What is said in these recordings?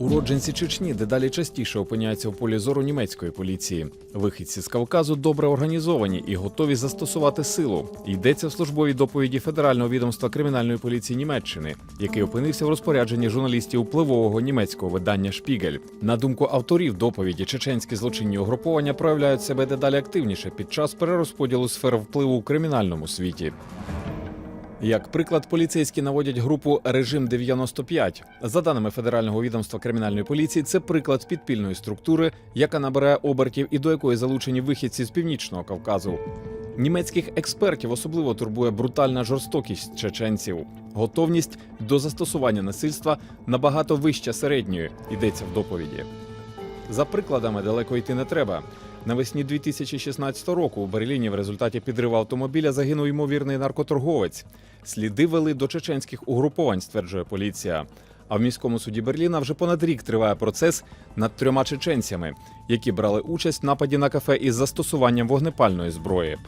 Уродженці Чечні дедалі частіше опиняються в полі зору німецької поліції. Вихідці з Кавказу добре організовані і готові застосувати силу. Йдеться в службовій доповіді Федерального відомства кримінальної поліції Німеччини, який опинився в розпорядженні журналістів впливового німецького видання Шпігель. На думку авторів доповіді, чеченські злочинні угруповання проявляють себе дедалі активніше під час перерозподілу сфер впливу у кримінальному світі. Як приклад, поліцейські наводять групу Режим 95 За даними Федерального відомства кримінальної поліції, це приклад підпільної структури, яка набирає обертів і до якої залучені вихідці з північного Кавказу. Німецьких експертів особливо турбує брутальна жорстокість чеченців. Готовність до застосування насильства набагато вища середньої, йдеться в доповіді. За прикладами далеко йти не треба. Навесні 2016 року у Берліні в результаті підриву автомобіля загинув ймовірний наркоторговець. Сліди вели до чеченських угруповань, стверджує поліція. А в міському суді Берліна вже понад рік триває процес над трьома чеченцями, які брали участь в нападі на кафе із застосуванням вогнепальної зброї.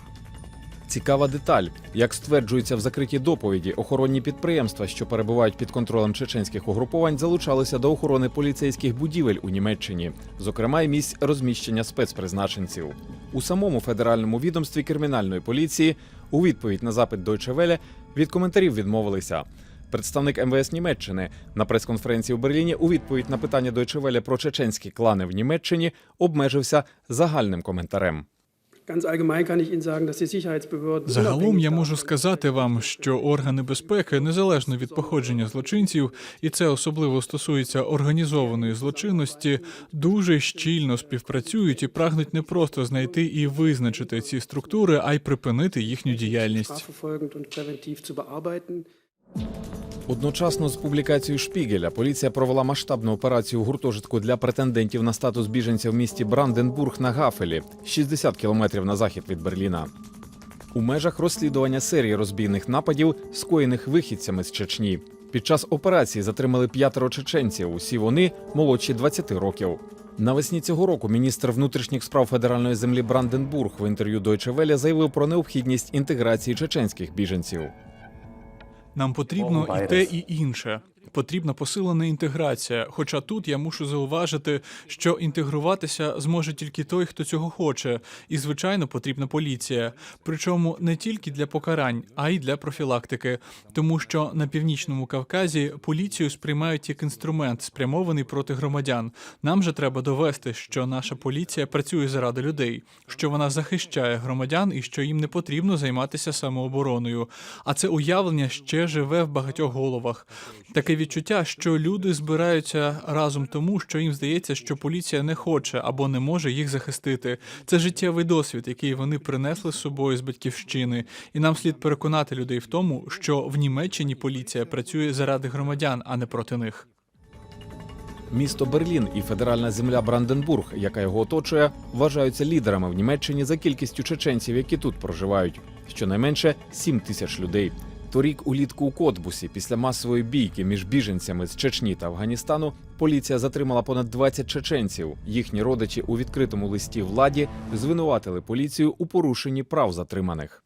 Цікава деталь, як стверджується в закритій доповіді, охоронні підприємства, що перебувають під контролем чеченських угруповань, залучалися до охорони поліцейських будівель у Німеччині, зокрема й місць розміщення спецпризначенців. У самому федеральному відомстві кримінальної поліції у відповідь на запит Deutsche Welle від коментарів відмовилися. Представник МВС Німеччини на прес-конференції у Берліні у відповідь на питання Deutsche Welle про чеченські клани в Німеччині обмежився загальним коментарем. Загалом я можу сказати вам, що органи безпеки, незалежно від походження злочинців, і це особливо стосується організованої злочинності, дуже щільно співпрацюють і прагнуть не просто знайти і визначити ці структури, а й припинити їхню діяльність. Одночасно з публікацією Шпігеля поліція провела масштабну операцію гуртожитку для претендентів на статус біженця в місті Бранденбург на Гафелі, 60 кілометрів на захід від Берліна. У межах розслідування серії розбійних нападів, скоєних вихідцями з Чечні. Під час операції затримали п'ятеро чеченців. Усі вони молодші 20 років. Навесні цього року міністр внутрішніх справ федеральної землі Бранденбург в інтерв'ю Deutsche Welle заявив про необхідність інтеграції чеченських біженців. Нам потрібно і те, і інше. Потрібна посилена інтеграція. Хоча тут я мушу зауважити, що інтегруватися зможе тільки той, хто цього хоче, і звичайно потрібна поліція. Причому не тільки для покарань, а й для профілактики, тому що на північному Кавказі поліцію сприймають як інструмент, спрямований проти громадян. Нам же треба довести, що наша поліція працює заради людей, що вона захищає громадян і що їм не потрібно займатися самообороною. А це уявлення ще живе в багатьох головах. Таке відчуття, що люди збираються разом тому, що їм здається, що поліція не хоче або не може їх захистити. Це життєвий досвід, який вони принесли з собою з батьківщини, і нам слід переконати людей в тому, що в Німеччині поліція працює заради громадян, а не проти них. Місто Берлін і федеральна земля Бранденбург, яка його оточує, вважаються лідерами в Німеччині за кількістю чеченців, які тут проживають. Щонайменше 7 тисяч людей. Торік улітку у Котбусі, після масової бійки між біженцями з Чечні та Афганістану, поліція затримала понад 20 чеченців. Їхні родичі у відкритому листі владі звинуватили поліцію у порушенні прав затриманих.